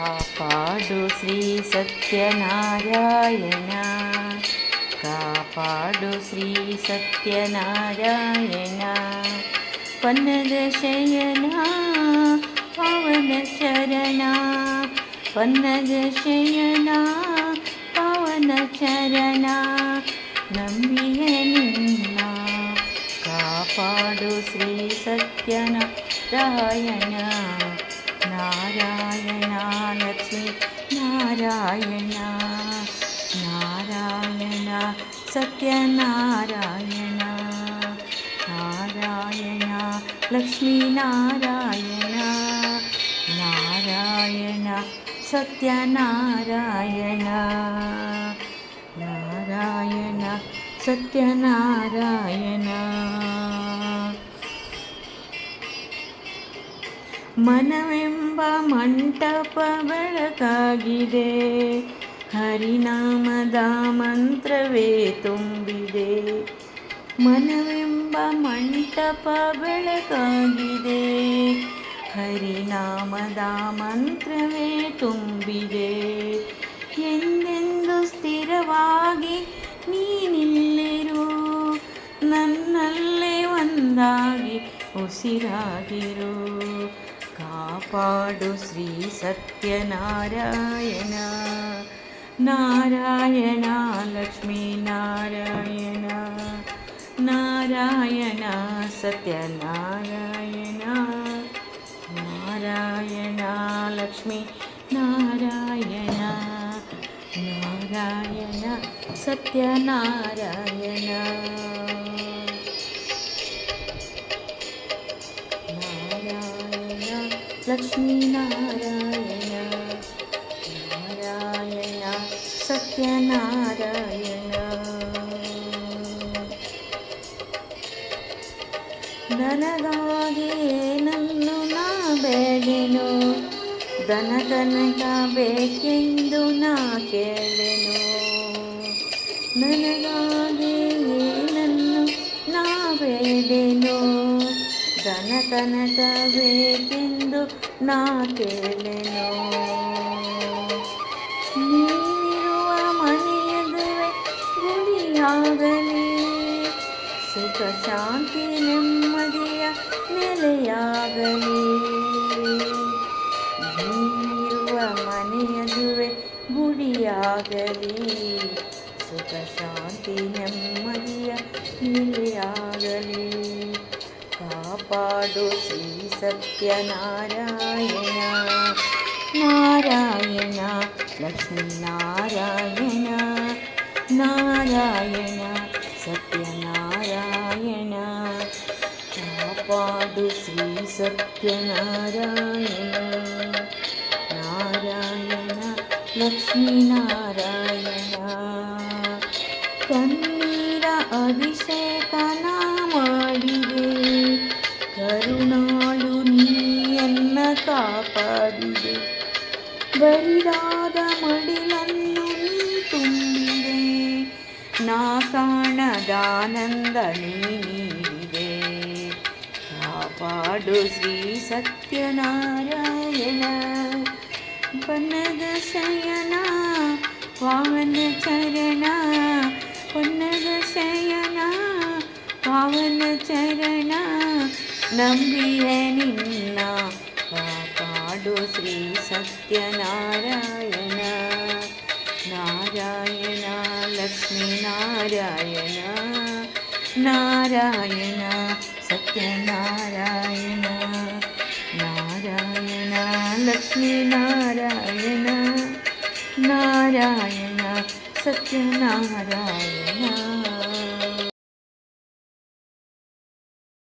ಕಾಪಾಡು ಶ್ರೀ ಸತ್ಯನಾರಾಯಣ ಕಾಪಾಡು ಶ್ರೀ ಸತ್ಯನಾರಾಯಣ ಪನ್ನದ ಶಯನ ಪವನ ಚರಣ ಪನ್ನದ ಶಯನ ಪವನ ಚರಣ ನಂಬಿಯ ನಿನ್ನ ಕಾಪಾಡು ಶ್ರೀ ಸತ್ಯನಾರಾಯಣ నారాయణ లక్ష్మీ నారాయణ నారాయణ సత్యనారాయణ నారాయణ లక్ష్మీ నారాయణ నారాయణ సత్యనారాయణ నారాయణ సత్యనారాయణ. ಮನವೆಂಬ ಮಂಟಪ ಬೆಳಕಾಗಿದೆ ಹರಿನಾಮದ ಮಂತ್ರವೇ ತುಂಬಿದೆ. ಮನವೆಂಬ ಮಂಟಪ ಬೆಳಕಾಗಿದೆ ಹರಿನಾಮದ ಮಂತ್ರವೇ ತುಂಬಿದೆ. ಎಂದೆಂದು ಸ್ಥಿರವಾಗಿ ನೀನಿಲ್ಲಿರು? ನನ್ನಲ್ಲೇ ಒಂದಾಗಿ ಉಸಿರಾಗಿರು. ಕಾಪಾಡು ಶ್ರೀ ಸತ್ಯನಾರಾಯಣ ನಾರಾಯಣ ಲಕ್ಷ್ಮೀ ನಾರಾಯಣ ನಾರಾಯಣ ಸತ್ಯನಾರಾಯಣ ನಾರಾಯಣ ಲಕ್ಷ್ಮೀ ನಾರಾಯಣ ನಾರಾಯಣ ಸತ್ಯನಾರಾಯಣ ಲಕ್ಷ್ಮೀನಾರಾಯಣ, ನಾರಾಯಣ, ಸತ್ಯನಾರಾಯಣ. ನನಗಾಗಿ ನನ್ನು ನಾ ಬೇಡೆನು ದನ ಕನಕ ಬೇಕೆಂದು ನಾ ಕೇಳೆನು. ನನಗಾಗಿ ಏನನ್ನು ನಾ ಬೇಡೆನು. ದನ ತನಕ ನಾ ಕೇಳೆನು. ನೀನಿರುವ ಮನೆಯದುವೆ ಗುಡಿಯಾಗಲಿ ಸುಖ, ಶಾಂತಿ, ನೆಮ್ಮದಿಯ ನೆಲೆಯಾಗಲಿ. ನೀನಿರುವ ಮನೆಯದುವೆ ಗುಡಿಯಾಗಲಿ ಸುಖ, ಶಾಂತಿ, ನೆಮ್ಮದಿಯ ನೆಲೆಯಾಗಲಿ. పాడు శ్రీ సత్యనారాయణ. నారాయణ లక్ష్మీనారాయణ. నారాయణ సత్యనారాయణ. పాడు శ్రీ సత్యనారాయణ. నారాయణ లక్ష్మీనారాయణ. కన్నీర అభిషేక ಕಾಪಾಡಿದೆ ಬರಿದಾದ ಮಡಿಲನ್ನು ತುಂಬಿದೆ. ನಾ ಕಾಣದಾನಂದ ನೀಡಿದೆ. ಕಾಪಾಡು ಶ್ರೀ ಸತ್ಯನಾರಾಯಣ. ಬನ್ನದ ಶಯನ, ಪಾವನ ಚರಣ. ಪೊನ್ನದ ಶಯನ, ಪಾವನ ಚರಣ. ನಂಬಿಯ ನಿನ್ನ नमो श्री सत्यनारायण। नारायण लक्ष्मी नारायण। नारायण सत्यनारायण। नारायण लक्ष्मी नारायण। नारायण सत्यनारायण।